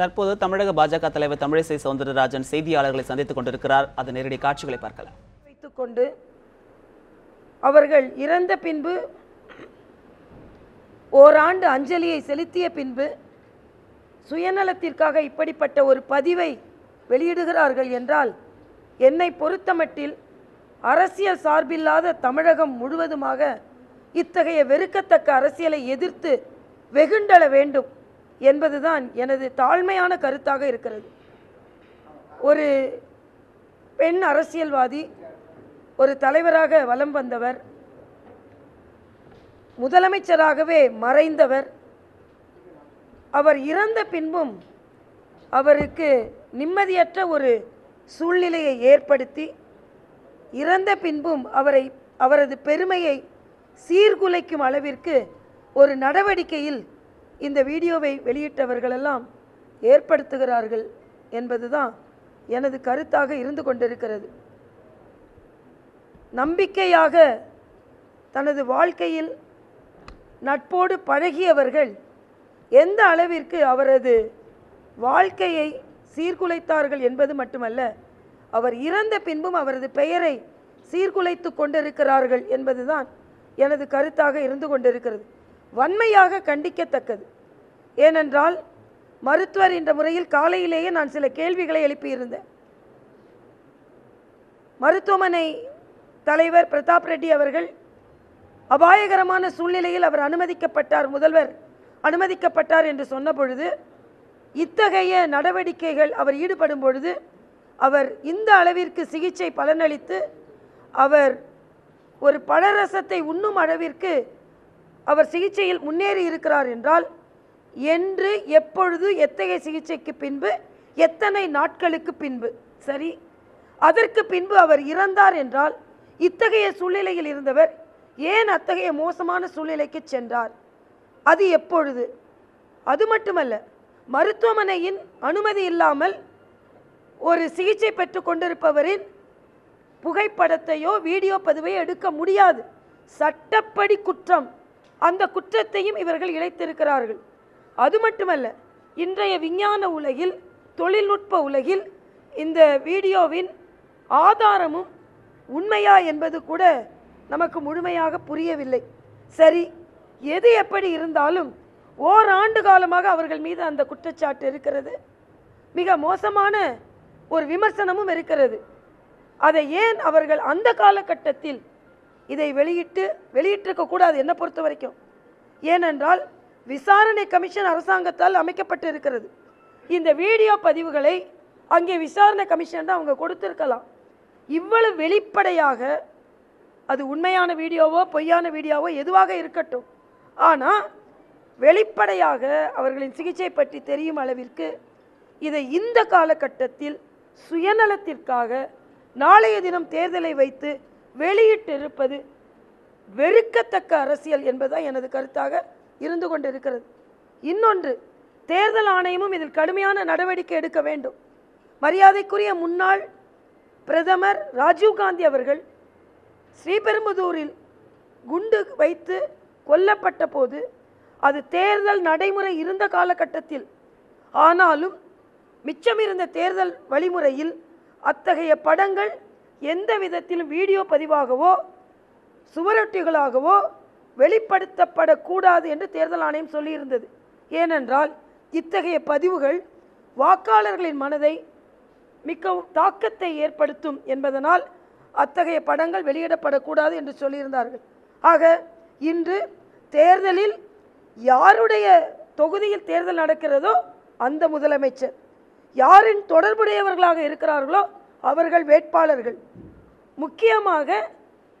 தற்போது தமிழக பாஜக தலைவர் தமிழிசை சவுந்தரராஜன் செய்தியாளர்களை சந்தித்துக் கொண்டிருக்கிறார். அது நேரடி காட்சிகளை பார்க்கலாம். வைத்துக்கொண்டு அவர்கள் இறந்த பின்பு ஓராண்டு அஞ்சலியை செலுத்திய பின்பு சுயநலத்திற்காக இப்படிப்பட்ட ஒரு பதிவை வெளியிடுகிறார்கள் என்றால் என்னை பொறுத்தமட்டில் அரசியல் சார்பில்லாத தமிழகம் முழுவதுமாக இத்தகைய வெறுக்கத்தக்க அரசியலை எதிர்த்து வெகுண்டள வேண்டும். என்பதுதான் எனது தாழ்மையான கருத்தாக இருக்கிறது. ஒரு பெண் அரசியல்வாதி ஒரு தலைவராக வலம் வந்தவர் முதலமைச்சராகவே மறைந்தவர் அவர் இறந்த பின்பும் அவருக்கு நிம்மதியற்ற ஒரு சூழ்நிலையை ஏற்படுத்தி இறந்த பின்பும் அவரை அவரது பெருமையை சீர்குலைக்கும் அளவிற்கு ஒரு நடவடிக்கையில் இந்த வீடியோவை வெளியிட்டவர்களெல்லாம் ஏற்படுத்துகிறார்கள் என்பதுதான் எனது கருத்தாக இருந்து கொண்டிருக்கிறது. நம்பிக்கையாக தனது வாழ்க்கையில் நட்போடு பழகியவர்கள் எந்த அளவிற்கு அவரது வாழ்க்கையை சீர்குலைத்தார்கள் என்பது மட்டுமல்ல அவர் இறந்த பின்பும் அவரது பெயரை சீர்குலைத்து கொண்டிருக்கிறார்கள் என்பதுதான் எனது கருத்தாக இருந்து கொண்டிருக்கிறது. வன்மையாக கண்டிக்கத்தக்கது. ஏனென்றால் மருத்துவர் என்ற முறையில் காலையிலேயே நான் சில கேள்விகளை எழுப்பியிருந்தேன். மருத்துவமனை தலைவர் பிரதாப் ரெட்டி அவர்கள் அபாயகரமான சூழ்நிலையில் அவர் அனுமதிக்கப்பட்டார் முதல்வர் அனுமதிக்கப்பட்டார் என்று சொன்ன பொழுது இத்தகைய நடவடிக்கைகள் அவர் ஈடுபடும் பொழுது அவர் இந்த அளவிற்கு சிகிச்சை பலனளித்து அவர் ஒரு பழரசத்தை உண்ணும் அளவிற்கு அவர் சிகிச்சையில் முன்னேறி இருக்கிறார் என்றால் என்று எப்பொழுது எத்தகைய சிகிச்சைக்கு பின்பு? எத்தனை நாட்களுக்கு பின்பு? சரி அதற்கு பின்பு அவர் இறந்தார் என்றால் இத்தகைய சூழ்நிலையில் இருந்தவர் ஏன் அத்தகைய மோசமான சூழ்நிலைக்கு சென்றார்? அது எப்பொழுது? அது மட்டுமல்ல மருத்துவமனையின் அனுமதி இல்லாமல் ஒரு சிகிச்சை பெற்று கொண்டிருப்பவரின் புகைப்படத்தையோ வீடியோ பதிவையோ எடுக்க முடியாது. சட்டப்படி குற்றம். அந்த குற்றத்தையும் இவர்கள் இழைத்திருக்கிறார்கள். அது மட்டுமல்ல இன்றைய விஞ்ஞான உலகில் தொழில்நுட்ப உலகில் இந்த வீடியோவின் ஆதாரமும் உண்மையா என்பது கூட நமக்கு முழுமையாக புரியவில்லை. சரி எது எப்படி இருந்தாலும் ஓராண்டு காலமாக அவர்கள் மீது அந்த குற்றச்சாட்டு இருக்கிறது. மிக மோசமான ஒரு விமர்சனமும் இருக்கிறது. அதை ஏன் அவர்கள் அந்த காலகட்டத்தில் இதை வெளியிட்டு வெளியிட்டிருக்க கூடாது என்னை பொறுத்த வரைக்கும் ஏனென்றால் விசாரணை கமிஷன் அரசாங்கத்தால் அமைக்கப்பட்டு இருக்கிறது இந்த வீடியோ பதிவுகளை அங்கே விசாரணை கமிஷன் தான் அவங்க கொடுத்துருக்கலாம். இவ்வளவு வெளிப்படையாக அது உண்மையான வீடியோவோ பொய்யான வீடியோவோ எதுவாக இருக்கட்டும். ஆனால் வெளிப்படையாக அவர்களின் சிகிச்சை பற்றி தெரியும் அளவிற்கு இதை இந்த காலகட்டத்தில் சுயநலத்திற்காக நாளைய தினம் தேர்தலை வைத்து வெளியிட்டிருப்பது வெறுக்கத்தக்க அரசியல் என்பதுதான் எனது கருத்தாக இருந்து கொண்டிருக்கிறது. இன்னொன்று தேர்தல் ஆணையமும் இதில் கடுமையான நடவடிக்கை எடுக்க வேண்டும். மரியாதைக்குரிய முன்னாள் பிரதமர் ராஜீவ்காந்தி அவர்கள் ஸ்ரீபெரும்புதூரில் குண்டு வைத்து கொல்லப்பட்ட போது அது தேர்தல் நடைமுறை இருந்த காலகட்டத்தில். ஆனாலும் மிச்சமிருந்த தேர்தல் வழிமுறையில் அத்தகைய படங்கள் எந்த விதத்திலும் வீடியோ பதிவாகவோ சுவரொட்டிகளாகவோ வெளிப்படுத்தப்படக்கூடாது என்று தேர்தல் ஆணையம் சொல்லியிருந்தது. ஏனென்றால் இத்தகைய பதிவுகள் வாக்காளர்களின் மனதை மிகவும் தாக்கத்தை ஏற்படுத்தும் என்பதனால் அத்தகைய படங்கள் வெளியிடப்படக்கூடாது என்று சொல்லியிருந்தார்கள். ஆக இன்று தேர்தலில் யாருடைய தொகுதியில் தேர்தல் நடக்கிறதோ அந்த முதலமைச்சர். யாரின் தொடர்புடையவர்களாக இருக்கிறார்களோ அவர்கள் வேட்பாளர்கள். முக்கியமாக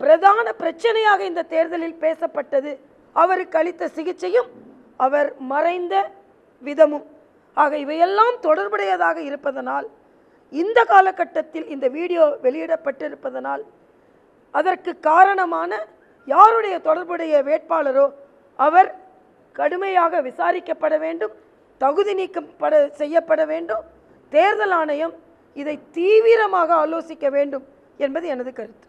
பிரதான பிரச்சனையாக இந்த தேர்தலில் பேசப்பட்டது. அவருக்கு அளித்த சிகிச்சையும் அவர் மறைந்த விதமும். ஆக இவையெல்லாம் தொடர்புடையதாக இருப்பதனால் இந்த காலகட்டத்தில் இந்த வீடியோ வெளியிடப்பட்டிருப்பதனால் அதற்கு காரணமான யாருடைய தொடர்புடைய வேட்பாளரோ அவர் கடுமையாக விசாரிக்கப்பட வேண்டும் தகுதி நீக்கம் பட செய்யப்பட வேண்டும் தேர்தல் ஆணையம் இதை தீவிரமாக ஆலோசிக்க வேண்டும் என்பது எனது கருத்து.